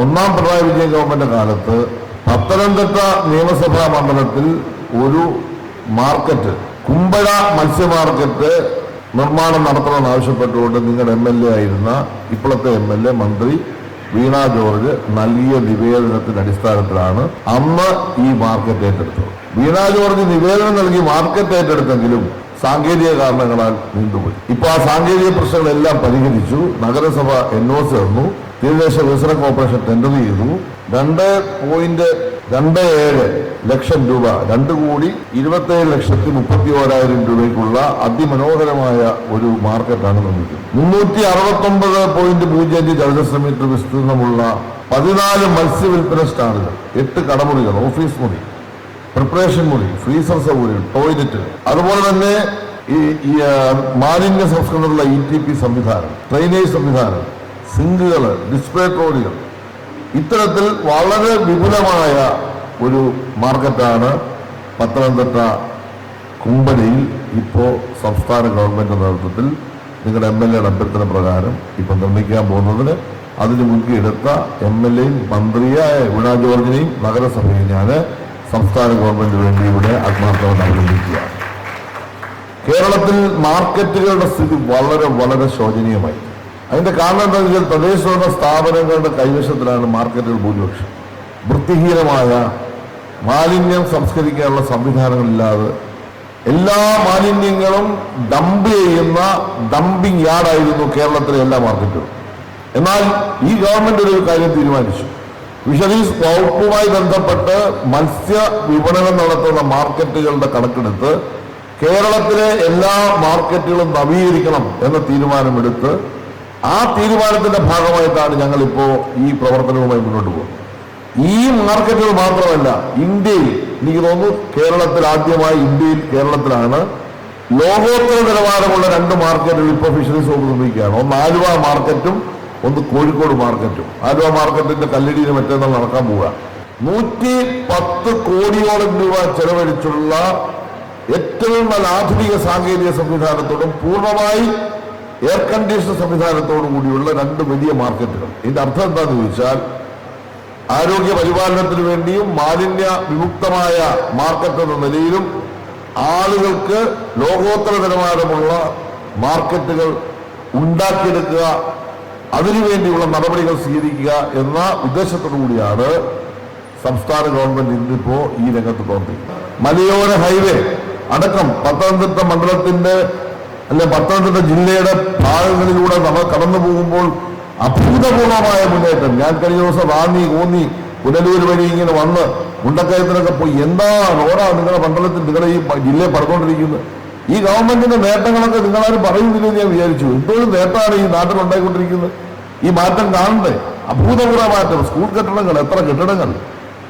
ഒന്നാം പിണറായി വിജയൻ ഗവൺമെന്റ് കാലത്ത് പത്തനംതിട്ട നിയമസഭാ മണ്ഡലത്തിൽ ഒരു മാർക്കറ്റ് കുമ്പഴ മത്സ്യ മാർക്കറ്റ് നിർമ്മാണം നടത്തണമെന്ന് ആവശ്യപ്പെട്ടുകൊണ്ട് നിങ്ങളുടെ എം എൽ എ ആയിരുന്ന ഇപ്പോഴത്തെ എം എൽ എ മന്ത്രി വീണ ജോർജ് നൽകിയ നിവേദനത്തിന്റെ അടിസ്ഥാനത്തിലാണ് അന്ന് ഈ മാർക്കറ്റ് ഏറ്റെടുത്തത്. വീണ ജോർജ് നിവേദനം നൽകി മാർക്കറ്റ് ഏറ്റെടുത്തെങ്കിലും സാങ്കേതിക കാരണങ്ങളാൽ നീണ്ടുപോയി. ഇപ്പൊ ആ സാങ്കേതിക പ്രശ്നങ്ങളെല്ലാം പരിഹരിച്ചു. നഗരസഭ എൻ തന്നു തീരദേശ വികസന കോർപ്പറേഷൻ ടെൻഡർ ചെയ്തു. രണ്ട് പോയിന്റ് രണ്ട് ഏഴ് ലക്ഷം രൂപ രണ്ട് കോടി ഇരുപത്തേഴ് ലക്ഷത്തി മുപ്പത്തി ഓരായിരം രൂപയ്ക്കുള്ള അതിമനോഹരമായ ഒരു മാർക്കറ്റാണ് നിർമ്മിക്കുന്നത്. മുന്നൂറ്റി അറുപത്തൊമ്പത് പോയിന്റ് പൂജ്യം അഞ്ച് ചതുരശ്ര മീറ്റർ വിസ്തീർണമുള്ള പതിനാല് മത്സ്യവില്പന സ്റ്റാളുകൾ എട്ട് കടമുറികൾ ഓഫീസ് മുറി പ്രിപ്പറേഷൻ മുറി ഫ്രീസർ സൗകര്യം ടോയ്ലറ്റ് അതുപോലെ തന്നെ ഈ മാലിന്യ സംസ്കരണത്തിലുള്ള ഇ ടി പി സംവിധാനം ഡ്രൈനേജ് സംവിധാനം സിങ്കുകൾ ഡിസ്പ്ലേ ട്രോളികൾ ഇത്തരത്തിൽ വളരെ വിപുലമായ ഒരു മാർക്കറ്റാണ് പത്തനംതിട്ട കുമ്പടിയിൽ ഇപ്പോൾ സംസ്ഥാന ഗവൺമെന്റ് നേതൃത്വത്തിൽ നിങ്ങളുടെ എം എൽ എയുടെ അഭ്യർത്ഥന പ്രകാരം ഇപ്പം നിർമ്മിക്കാൻ പോകുന്നതിന്. അതിന് മുൻകിയെടുത്ത എം എൽ എയും മന്ത്രിയായ വീണ ജോർജിനെയും നഗരസഭയും ഞാൻ സംസ്ഥാന ഗവൺമെന്റിന് വേണ്ടി ഇവിടെ ആത്മാർത്ഥമായി അഭിനന്ദിക്കുക കേരളത്തിൽ മാർക്കറ്റുകളുടെ സ്ഥിതി വളരെ വളരെ ശോചനീയമായി. അതിന്റെ കാരണം എന്താണെന്ന് വെച്ചാൽ തദ്ദേശഭരണ സ്ഥാപനങ്ങളുടെ കൈവശത്തിലാണ് മാർക്കറ്റുകൾ ഭൂരിപക്ഷം. വൃത്തിഹീനമായ മാലിന്യം സംസ്കരിക്കാനുള്ള സംവിധാനങ്ങളില്ലാതെ എല്ലാ മാലിന്യങ്ങളും ഡംപ് ചെയ്യുന്ന ഡംപിംഗ് യാർഡായിരുന്നു കേരളത്തിലെ എല്ലാ മാർക്കറ്റുകളും. എന്നാൽ ഈ ഗവൺമെന്റ് ഒരു കാര്യം തീരുമാനിച്ചു. ഫിഷറീസ് വകുപ്പുമായി ബന്ധപ്പെട്ട് മത്സ്യ വിപണനം നടത്തുന്ന മാർക്കറ്റുകളുടെ കണക്കെടുത്ത് കേരളത്തിലെ എല്ലാ മാർക്കറ്റുകളും നവീകരിക്കണം എന്ന തീരുമാനമെടുത്ത് ആ തീരുമാനത്തിന്റെ ഭാഗമായിട്ടാണ് ഞങ്ങൾ ഇപ്പോ ഈ പ്രവർത്തനവുമായി മുന്നോട്ട് പോകുന്നത്. ഈ മാർക്കറ്റുകൾ മാത്രമല്ല ഇന്ത്യയിൽ എനിക്ക് തോന്നുന്നു കേരളത്തിൽ ആദ്യമായി ഇന്ത്യയിൽ കേരളത്തിലാണ് ലോകോത്തര നിലവാരമുള്ള രണ്ട് മാർക്കറ്റുകൾ ഇപ്പോൾ ഫിഷറീസ് വകുപ്പ് നിർമ്മിക്കുകയാണ്. ഒന്ന് ആലുവ മാർക്കറ്റും ഒന്ന് കോഴിക്കോട് മാർക്കറ്റും. ആലുവ മാർക്കറ്റിന്റെ കല്ലടിയിൽ മറ്റന്നാൾ നടക്കാൻ പോവുക നൂറ്റി പത്ത് കോടിയോളം രൂപ ചെലവഴിച്ചുള്ള ഏറ്റവും നല്ല ആധുനിക സാങ്കേതിക സംവിധാനത്തോടും പൂർണമായി എയർ കണ്ടീഷൻ സംവിധാനത്തോടു കൂടിയുള്ള രണ്ട് വലിയ മാർക്കറ്റുകൾ. ഇതിന്റെ അർത്ഥം എന്താണെന്ന് ചോദിച്ചാൽ ആരോഗ്യ പരിപാലനത്തിന് വേണ്ടിയും മാലിന്യ വിമുക്തമായ മാർക്കറ്റ് എന്ന നിലയിലും ആളുകൾക്ക് ലോകോത്തര നിലവാരമുള്ള മാർക്കറ്റുകൾ ഉണ്ടാക്കിയെടുക്കുക അതിനുവേണ്ടിയുള്ള നടപടികൾ സ്വീകരിക്കുക എന്ന ഉദ്ദേശത്തോടു കൂടിയാണ് സംസ്ഥാന ഗവൺമെന്റ് ഇന്നിപ്പോ ഈ രംഗത്ത് പ്രവർത്തിക്കുന്നത്. മലയോര ഹൈവേ അടക്കം പത്തനംതിട്ട മണ്ഡലത്തിന്റെ അല്ലെ പത്തനംതിട്ട ജില്ലയുടെ ഭാഗങ്ങളിലൂടെ നമ്മൾ കടന്നു പോകുമ്പോൾ അഭൂതപൂർവമായ മുന്നേറ്റം. ഞാൻ കഴിഞ്ഞ ദിവസം റാന്നി ഓന്നി പുനലൂർ വഴി ഇങ്ങനെ വന്ന് മുണ്ടക്കയത്തിനൊക്കെ പോയി. എന്താ റോഡാ നിങ്ങളുടെ മണ്ഡലത്തിൽ നിങ്ങളുടെ ഈ ജില്ലയെ പറഞ്ഞുകൊണ്ടിരിക്കുന്നത് ഈ ഗവൺമെന്റിന്റെ നേട്ടങ്ങളൊക്കെ നിങ്ങളാരും പറയുന്നില്ലെന്ന് ഞാൻ വിചാരിച്ചു. എന്തോരം നേട്ടമാണ് ഈ നാട്ടിൽ ഉണ്ടായിക്കൊണ്ടിരിക്കുന്നത്. ഈ മാറ്റം കാണണ്ടേ? അഭൂതപൂർവ മാറ്റം. സ്കൂൾ കെട്ടിടങ്ങൾ എത്ര കെട്ടിടങ്ങൾ?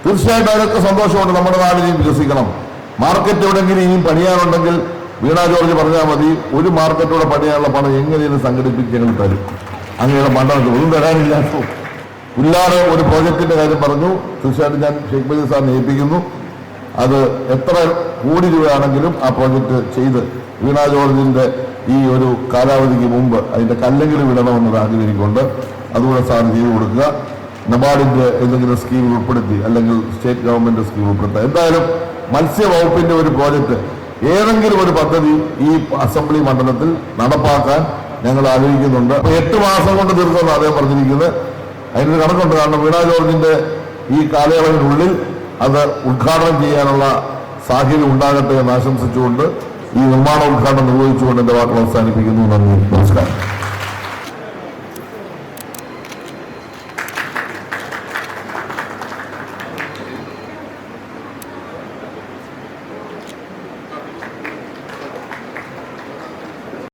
തീർച്ചയായിട്ടും അതൊക്കെ സന്തോഷമുണ്ട്. നമ്മുടെ നാടിനെയും വികസിക്കണം. മാർക്കറ്റ് എവിടെയെങ്കിലും ഇനിയും പണിയാനുണ്ടെങ്കിൽ വീണ ജോർജ് പറഞ്ഞാൽ മതി ഒരു മാർക്കറ്റോടെ പണിയാനുള്ള പണം എങ്ങനെയും സംഘടിപ്പിച്ച് ഞങ്ങൾ തരും. അങ്ങനെയുള്ള മണ്ഡലത്തിൽ ഒന്നും തരാനില്ല. പുല്ലാറ് ഒരു പ്രോജക്റ്റിന്റെ കാര്യം പറഞ്ഞു. തീർച്ചയായിട്ടും ഞാൻ ഷെയ്ഖ് മജീദ് സാറിനെ ഏൽപ്പിക്കുന്നു. അത് എത്ര കോടി രൂപയാണെങ്കിലും ആ പ്രോജക്റ്റ് ചെയ്ത് വീണ ജോർജിന്റെ ഈ ഒരു കാലാവധിക്ക് മുമ്പ് അതിന്റെ കല്ലെങ്കിലും വിടണമെന്നത് ആഗ്രഹിക്കൊണ്ട് അതുകൂടെ സാറിന് ചെയ്തു കൊടുക്കുക. നബാർഡിന്റെ എന്തെങ്കിലും സ്കീം ഉൾപ്പെടുത്തി അല്ലെങ്കിൽ സ്റ്റേറ്റ് ഗവൺമെന്റ് സ്കീം ഉൾപ്പെടുത്തുക എന്തായാലും മത്സ്യവകുപ്പിന്റെ ഒരു പ്രോജക്റ്റ് ഏതെങ്കിലും ഒരു പദ്ധതി ഈ അസംബ്ലി മണ്ഡലത്തിൽ നടപ്പാക്കാൻ ഞങ്ങൾ ആഗ്രഹിക്കുന്നുണ്ട്. എട്ട് മാസം കൊണ്ട് തീർക്കുമെന്ന് അദ്ദേഹം പറഞ്ഞിരിക്കുന്നത്. അതിനൊരു കണക്കുണ്ട്. കാരണം വീണ ജോർജിന്റെ ഈ കാലയളവിനുള്ളിൽ അത് ഉദ്ഘാടനം ചെയ്യാനുള്ള സാഹചര്യം ഉണ്ടാകട്ടെ എന്ന് ആശംസിച്ചുകൊണ്ട് ഈ നിർമ്മാണ ഉദ്ഘാടനം നിർവഹിച്ചുകൊണ്ട് എന്റെ വാക്കുകൾ അവസാനിപ്പിക്കുന്നു. നന്ദി. നമസ്കാരം.